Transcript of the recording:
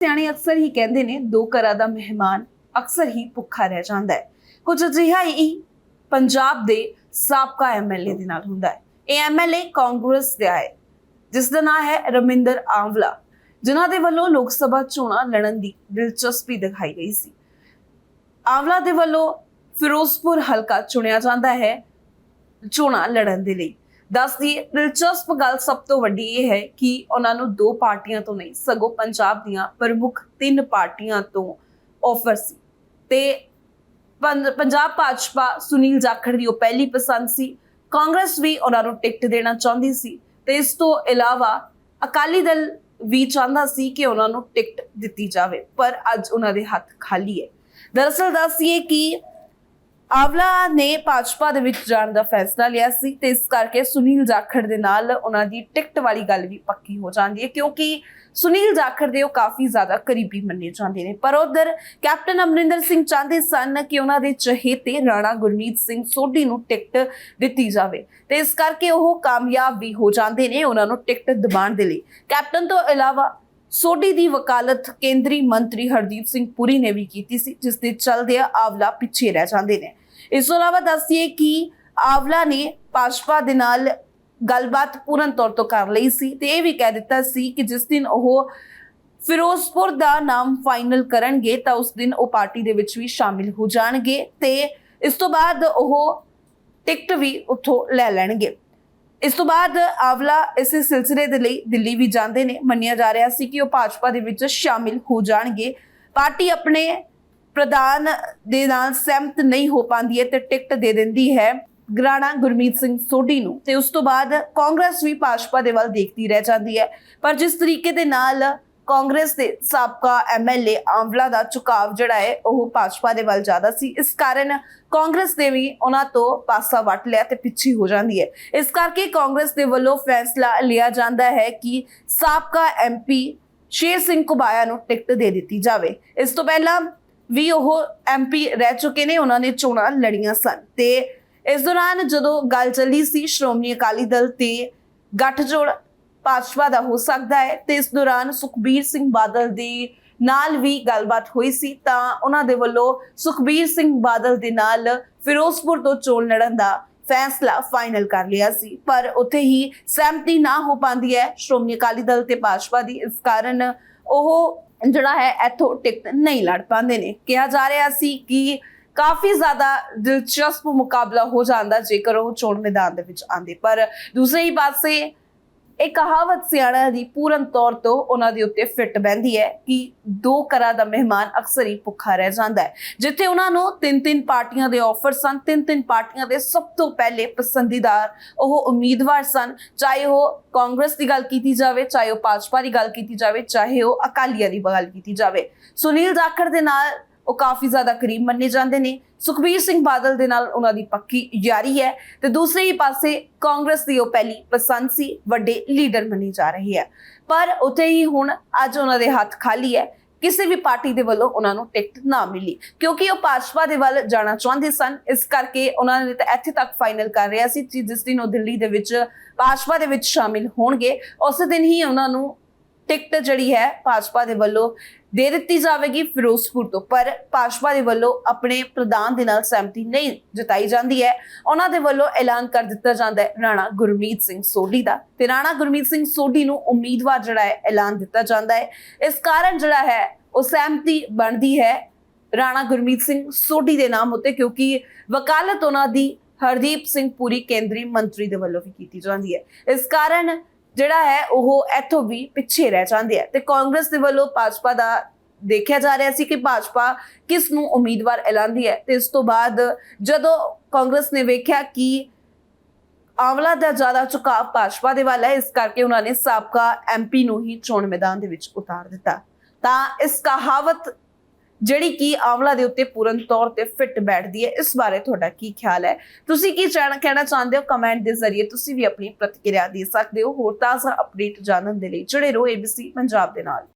ਸਿਆਣੇ ਅਕਸਰ ਹੀ ਕਹਿੰਦੇ ਨੇ, ਦੋ ਘਰਾਂ ਦਾ ਮਹਿਮਾਨ ਅਕਸਰ ਹੀ ਭੁੱਖਾ ਰਹਿ ਜਾਂਦਾ ਹੈ। ਕੁਝ ਅਜਿਹਾ ਹੀ ਪੰਜਾਬ ਦੇ ਸਾਬਕਾ ਐਮਐਲਏ ਦੇ ਨਾਲ ਹੁੰਦਾ ਹੈ। ਇਹ ਐਮਐਲਏ ਕਾਂਗਰਸ ਦਾ ਹੈ ਜਿਸ ਦਾ ਨਾਮ ਹੈ ਰਮਿੰਦਰ ਆਂਵਲਾ, ਜਿਨ੍ਹਾਂ ਦੇ ਵੱਲੋਂ ਲੋਕ ਸਭਾ ਚੋਣਾਂ ਲੜਨ ਦੀ ਦਿਲਚਸਪੀ ਦਿਖਾਈ ਗਈ ਸੀ। ਆਂਵਲਾ ਦੇ ਵੱਲੋਂ ਫਿਰੋਜ਼ਪੁਰ ਹਲਕਾ ਚੁਣਿਆ ਜਾਂਦਾ ਹੈ ਚੋਣਾਂ ਲੜਨ ਦੇ ਲਈ। ਦੱਸਦੀ ਦਿਲਚਸਪ ਗੱਲ ਸਭ ਤੋਂ ਵੱਡੀ ਇਹ ਹੈ ਕਿ ਉਹਨਾਂ ਨੂੰ ਦੋ ਪਾਰਟੀਆਂ ਤੋਂ ਨਹੀਂ, ਸਗੋਂ ਪੰਜਾਬ ਦੀਆਂ ਪ੍ਰਮੁੱਖ ਤਿੰਨ ਪਾਰਟੀਆਂ ਤੋਂ ਆਫਰ ਸੀ। ਤੇ ਪੰਜਾਬ ਭਾਜਪਾ ਸੁਨੀਲ ਜਾਖੜ ਦੀ ਉਹ ਪਹਿਲੀ ਪਸੰਦ ਸੀ, ਕਾਂਗਰਸ ਵੀ ਉਹਨਾਂ ਨੂੰ ਟਿਕਟ ਦੇਣਾ ਚਾਹੁੰਦੀ ਸੀ, ਤੇ ਇਸ ਤੋਂ ਇਲਾਵਾ ਅਕਾਲੀ ਦਲ ਵੀ ਚਾਹੁੰਦਾ ਸੀ ਕਿ ਉਹਨਾਂ ਨੂੰ ਟਿਕਟ ਦਿੱਤੀ ਜਾਵੇ, ਪਰ ਅੱਜ ਉਹਨਾਂ ਦੇ ਹੱਥ ਖਾਲੀ ਹੈ। ਦਰਅਸਲ ਦੱਸੀਏ ਕਿ ਆਵਲਾ ਨੇ ਭਾਜਪਾ ਦੇ ਵਿੱਚ ਜਾਣ ਦਾ ਫੈਸਲਾ ਲਿਆ ਸੀ ਤੇ ਇਸ ਕਰਕੇ ਸੁਨੀਲ ਜਾਖੜ ਦੇ ਨਾਲ ਉਹਨਾਂ ਦੀ ਟਿਕਟ ਵਾਲੀ ਗੱਲ ਵੀ ਪੱਕੀ ਹੋ ਜਾਂਦੀ ਹੈ, ਕਿਉਂਕਿ ਸੁਨੀਲ ਜਾਖੜ ਦੇ ਉਹ ਕਾਫੀ ਜ਼ਿਆਦਾ ਕਰੀਬੀ ਮੰਨੇ ਜਾਂਦੇ ਨੇ। ਪਰ ਉਧਰ ਕੈਪਟਨ ਅਮਰਿੰਦਰ ਸਿੰਘ ਚਾਹੁੰਦੇ ਸਨ ਕਿ ਉਹਨਾਂ ਦੇ ਚਹੇਤੇ ਰਾਣਾ ਗੁਰਮੀਤ ਸਿੰਘ ਸੋਢੀ ਨੂੰ ਟਿਕਟ ਦਿੱਤੀ ਜਾਵੇ ਤੇ ਇਸ ਕਰਕੇ ਉਹ ਕਾਮਯਾਬ ਵੀ ਹੋ ਜਾਂਦੇ ਨੇ ਉਹਨਾਂ ਨੂੰ ਟਿਕਟ ਦਿਵਾਉਣ ਦੇ ਲਈ। ਕੈਪਟਨ ਤੋਂ ਇਲਾਵਾ ਸੋਢੀ ਦੀ ਵਕਾਲਤ ਕੇਂਦਰੀ ਮੰਤਰੀ ਹਰਦੀਪ ਸਿੰਘ ਪੁਰੀ ਨੇ ਵੀ ਕੀਤੀ ਸੀ, ਜਿਸ ਦੇ ਚਲਦਿਆਂ ਆਵਲਾ ਪਿੱਛੇ ਰਹਿ ਜਾਂਦੇ ਨੇ। ਇਸ ਤੋਂ ਇਲਾਵਾ ਦੱਸੀਏ ਕਿ ਆਵਲਾ ਨੇ ਭਾਜਪਾ ਦੇ ਨਾਲ ਗੱਲਬਾਤ ਪੂਰਨ ਤੌਰ ਤੋਂ ਕਰ ਲਈ ਸੀ ਤੇ ਇਹ ਵੀ ਕਹਿ ਦਿੱਤਾ ਸੀ ਕਿ ਜਿਸ ਦਿਨ ਉਹ ਫਿਰੋਜ਼ਪੁਰ ਦਾ ਨਾਮ ਫਾਈਨਲ ਕਰਨਗੇ ਤਾਂ ਉਸ ਦਿਨ ਉਹ ਪਾਰਟੀ ਦੇ ਵਿੱਚ ਵੀ ਸ਼ਾਮਿਲ ਹੋ ਜਾਣਗੇ ਤੇ ਇਸ ਤੋਂ ਬਾਅਦ ਉਹ ਟਿਕਟ ਵੀ ਉੱਥੋਂ ਲੈ ਲੈਣਗੇ। ਇਸ ਤੋਂ ਬਾਅਦ ਆਵਲਾ ਇਸੇ ਸਿਲਸਿਲੇ ਦੇ ਲਈ ਦਿੱਲੀ ਵੀ ਜਾਂਦੇ ਨੇ। ਮੰਨਿਆ ਜਾ ਰਿਹਾ ਸੀ ਕਿ ਉਹ ਭਾਜਪਾ ਦੇ ਵਿੱਚ ਸ਼ਾਮਿਲ ਹੋ ਜਾਣਗੇ। ਪਾਰਟੀ ਆਪਣੇ ਪ੍ਰਧਾਨ ਦੇ ਨਾਲ ਸਹਿਮਤ ਨਹੀਂ ਹੋ ਪਾਉਂਦੀ ਹੈ ਤੇ ਟਿਕਟ ਦੇ ਦਿੰਦੀ ਹੈ ਗਰਾਣਾ ਗੁਰਮੀਤ ਸਿੰਘ ਸੋਢੀ ਨੂੰ ਤੇ ਉਸ ਤੋਂ ਬਾਅਦ ਕਾਂਗਰਸ ਵੀ ਭਾਜਪਾ ਦੇ ਵੱਲ ਦੇਖਦੀ ਰਹਿ ਜਾਂਦੀ ਹੈ। ਪਰ ਜਿਸ ਤਰੀਕੇ ਦੇ ਨਾਲ ਕਾਂਗਰਸ ਦੇ ਸਾਬਕਾ ਐਮਐਲਏ ਆਂਵਲਾ ਦਾ ਝੁਕਾਵ ਜਿਹੜਾ ਹੈ, ਉਹ ਭਾਜਪਾ ਦੇ ਵੱਲ ਜ਼ਿਆਦਾ ਸੀ। ਇਸ ਕਾਰਨ ਕਾਂਗਰਸ ਨੇ ਵੀ ਉਹਨਾਂ ਤੋਂ ਪਾਸਾ ਵੱਟ ਲਿਆ ਤੇ ਪਿੱਛੇ ਹੋ ਜਾਂਦੀ ਹੈ। ਇਸ ਕਰਕੇ ਕਾਂਗਰਸ ਦੇ ਵੱਲੋਂ ਫੈਸਲਾ ਲਿਆ ਜਾਂਦਾ ਹੈ ਕਿ ਸਾਬਕਾ ਐਮਪੀ ਸ਼ੇਰ ਸਿੰਘ ਕੁਬਾਇਆ ਨੂੰ ਟਿਕਟ ਦੇ ਦਿੱਤੀ ਜਾਵੇ। ਇਸ ਤੋਂ ਪਹਿਲਾਂ ਵੀ ਉਹ ਐਮਪੀ ਰਹਿ ਚੁੱਕੇ ਨੇ, ਉਹਨਾਂ ਨੇ ਚੋਣਾਂ ਲੜੀਆਂ ਸਨ। ਤੇ ਇਸ ਦੌਰਾਨ ਜਦੋਂ ਗੱਲ ਚੱਲੀ ਸੀ ਸ਼੍ਰੋਮਣੀ ਅਕਾਲੀ ਦਲ ਤੇ, ਗੱਠਜੋੜ ਭਾਜਪਾ ਦਾ ਹੋ ਸਕਦਾ ਹੈ ਤੇ ਇਸ ਦੌਰਾਨ ਸੁਖਬੀਰ ਸਿੰਘ ਬਾਦਲ ਦੇ ਨਾਲ ਵੀ ਗੱਲਬਾਤ ਹੋਈ ਸੀ, ਤਾਂ ਉਹਨਾਂ ਦੇ ਵੱਲੋਂ ਸੁਖਬੀਰ ਸਿੰਘ ਬਾਦਲ ਦੇ ਨਾਲ ਫਿਰੋਜ਼ਪੁਰ ਤੋਂ ਚੋਣ ਲੜਨ ਦਾ ਫੈਸਲਾ ਫਾਈਨਲ ਕਰ ਲਿਆ ਸੀ। ਪਰ ਉੱਥੇ ਹੀ ਸਹਿਮਤੀ ਨਾ ਹੋ ਪਾਉਂਦੀ ਹੈ ਸ਼੍ਰੋਮਣੀ ਅਕਾਲੀ ਦਲ ਤੇ ਭਾਜਪਾ ਦੀ। ਇਸ ਕਾਰਨ ਉਹ ਜਿਹੜਾ ਹੈ, ਇੱਥੋਂ ਟਿਕਟ ਨਹੀਂ ਲੜ ਪਾਉਂਦੇ ਨੇ। ਕਿਹਾ ਜਾ ਰਿਹਾ ਸੀ ਕਿ ਕਾਫੀ ਜ਼ਿਆਦਾ ਦਿਲਚਸਪ ਮੁਕਾਬਲਾ ਹੋ ਜਾਂਦਾ ਜੇਕਰ ਉਹ ਚੋਣ ਮੈਦਾਨ ਦੇ ਵਿੱਚ ਆਉਂਦੇ। ਪਰ ਦੂਸਰੇ ਹੀ ਪਾਸੇ ਇਹ ਕਹਾਵਤ ਸਿਆਣਾ ਦੀ ਪੂਰਨ ਤੌਰ ਤੋਂ ਉਹਨਾਂ ਦੇ ਉੱਤੇ ਫਿੱਟ ਬੈੰਦੀ ਹੈ ਕਿ ਦੋ ਘਰਾਂ ਦਾ ਮਹਿਮਾਨ ਅਕਸਰ ਹੀ ਭੁੱਖਾ ਰਹਿ ਜਾਂਦਾ ਹੈ। ਜਿੱਥੇ ਉਹਨਾਂ ਨੂੰ ਤਿੰਨ ਤਿੰਨ ਪਾਰਟੀਆਂ ਦੇ ਆਫਰ ਸਨ ਤਿੰਨ ਤਿੰਨ ਪਾਰਟੀਆਂ ਦੇ ਸਭ ਤੋਂ ਪਹਿਲੇ ਪਸੰਦੀਦਾਰ ਉਹ ਉਮੀਦਵਾਰ ਸਨ। ਚਾਹੇ ਉਹ ਕਾਂਗਰਸ ਦੀ ਗੱਲ ਕੀਤੀ ਜਾਵੇ, ਚਾਹੇ ਉਹ ਭਾਜਪਾ ਦੀ ਗੱਲ ਕੀਤੀ ਜਾਵੇ, ਚਾਹੇ ਉਹ ਅਕਾਲੀਆਂ ਦੀ ਗੱਲ ਕੀਤੀ ਜਾਵੇ। ਸੁਨੀਲ ਜਾਖੜ ਦੇ ਨਾਲ ਉਹ ਕਾਫੀ ਜ਼ਿਆਦਾ ਕਰੀਬ ਮੰਨੇ ਜਾਂਦੇ ਨੇ। ਸੁਖਬੀਰ ਸਿੰਘ ਬਾਦਲ ਦੇ ਨਾਲ ਉਹਨਾਂ ਦੀ ਪੱਕੀ ਯਾਰੀ ਹੈ ਤੇ ਦੂਸਰੇ ਹੀ ਪਾਸੇ ਕਾਂਗਰਸ ਦੀ ਉਹ ਪਹਿਲੀ ਪਸੰਦ ਸੀ, ਵੱਡੇ ਲੀਡਰ ਮੰਨੀ ਜਾ ਰਹੀ ਹੈ। ਪਰ ਉੱਥੇ ਹੀ ਹੁਣ ਅੱਜ ਉਹਨਾਂ ਦੇ ਹੱਥ ਖਾਲੀ ਹੈ। ਕਿਸੇ ਵੀ ਪਾਰਟੀ ਦੇ ਵੱਲੋਂ ਉਹਨਾਂ ਨੂੰ ਟਿਕਟ ਨਾ ਮਿਲੀ। ਕਿਉਂਕਿ ਉਹ ਭਾਜਪਾ ਦੇ ਵੱਲ ਜਾਣਾ ਚਾਹੁੰਦੇ ਸਨ। ਇਸ ਕਰਕੇ ਉਹਨਾਂ ਨੇ ਤਾਂ ਇੱਥੇ ਤੱਕ ਫਾਈਨਲ ਕਰ ਰਿਹਾ ਸੀ ਕਿ ਜਿਸ ਦਿਨ ਉਹ ਦਿੱਲੀ ਦੇ ਵਿੱਚ ਭਾਜਪਾ ਦੇ ਵਿੱਚ ਸ਼ਾਮਿਲ ਹੋਣਗੇ, ਉਸੇ ਦਿਨ ਹੀ ਉਹਨਾਂ ਨੂੰ ਟਿਕਟ ਜਿਹੜੀ ਹੈ ਭਾਜਪਾ ਦੇ ਵੱਲੋਂ ਦੇ ਦਿੱਤੀ ਜਾਵੇਗੀ ਫਿਰੋਜ਼ਪੁਰ ਤੋਂ, ਪਰ ਭਾਜਪਾ ਦੇ ਵੱਲੋਂ ਆਪਣੇ ਪ੍ਰਧਾਨ ਦੇ ਨਾਲ ਸਹਿਮਤੀ ਨਹੀਂ ਜਤਾਈ ਜਾਂਦੀ ਹੈ। ਉਹਨਾਂ ਦੇ ਵੱਲੋਂ ਐਲਾਨ ਕਰ ਦਿੱਤਾ ਜਾਂਦਾ ਹੈ ਰਾਣਾ ਗੁਰਮੀਤ ਸਿੰਘ ਸੋਢੀ ਦਾ ਤੇ ਰਾਣਾ ਗੁਰਮੀਤ ਸਿੰਘ ਸੋਢੀ ਨੂੰ ਉਮੀਦਵਾਰ ਜਿਹੜਾ ਹੈ ਐਲਾਨ ਦਿੱਤਾ ਜਾਂਦਾ ਹੈ। ਇਸ ਕਾਰਨ ਜਿਹੜਾ ਹੈ ਉਹ ਸਹਿਮਤੀ ਬਣਦੀ ਹੈ ਰਾਣਾ ਗੁਰਮੀਤ ਸਿੰਘ ਸੋਢੀ ਦੇ ਨਾਮ ਉੱਤੇ, ਕਿਉਂਕਿ ਵਕਾਲਤ ਉਹਨਾਂ ਦੀ ਹਰਦੀਪ ਸਿੰਘ ਪੂਰੀ ਕੇਂਦਰੀ ਮੰਤਰੀ ਦੇ ਵੱਲੋਂ ਵੀ ਕੀਤੀ ਜਾਂਦੀ ਹੈ। ਇਸ ਕਾਰਨ ਜਿਹੜਾ ਹੈ, ਉਹ ਇੱਥੋਂ ਵੀ ਪਿੱਛੇ ਰਹਿ ਜਾਂਦੇ ਆ। ਤੇ ਕਾਂਗਰਸ ਦੇ ਵੱਲੋਂ ਭਾਜਪਾ ਦਾ ਦੇਖਿਆ ਜਾ ਰਿਹਾ ਸੀ ਕਿ ਭਾਜਪਾ ਕਿਸ ਨੂੰ ਉਮੀਦਵਾਰ ਐਲਾਨਦੀ ਹੈ। ਤੇ ਇਸ ਤੋਂ ਬਾਅਦ ਜਦੋਂ ਕਾਂਗਰਸ ਨੇ ਵੇਖਿਆ ਕਿ ਆਵਲਾ ਦਾ ਜ਼ਿਆਦਾ ਝੁਕਾਅ ਭਾਜਪਾ ਦੇ ਵੱਲ ਹੈ, ਇਸ ਕਰਕੇ ਉਹਨਾਂ ਨੇ ਸਾਬਕਾ ਐਮਪੀ ਨੂੰ ਹੀ ਚੋਣ ਮੈਦਾਨ ਦੇ ਵਿੱਚ ਉਤਾਰ ਦਿੱਤਾ। ਤਾਂ ਇਸ ਕਹਾਵਤ ਜਿਹੜੀ ਕਿ ਆਵਲਾ ਦੇ ਉੱਤੇ ਪੂਰਨ ਤੌਰ ਤੇ ਫਿੱਟ ਬੈਠਦੀ ਹੈ। ਇਸ ਬਾਰੇ ਤੁਹਾਡਾ ਕੀ ਖਿਆਲ ਹੈ? ਤੁਸੀਂ ਕੀ ਜਾਣ ਕਹਿਣਾ ਚਾਹੁੰਦੇ ਹੋ ਕਮੈਂਟ ਦੇ ਜ਼ਰੀਏ? ਤੁਸੀਂ ਵੀ ਆਪਣੀ ਪ੍ਰਤੀਕਿਰਿਆ ਦੇ ਸਕਦੇ ਹੋ। ਹੋਰ ਤਾਜ਼ਾ ਅਪਡੇਟ ਜਾਣਨ ਦੇ ਲਈ ਜੁੜੇ ਰਹੋ ABC ਪੰਜਾਬ ਦੇ ਨਾਲ।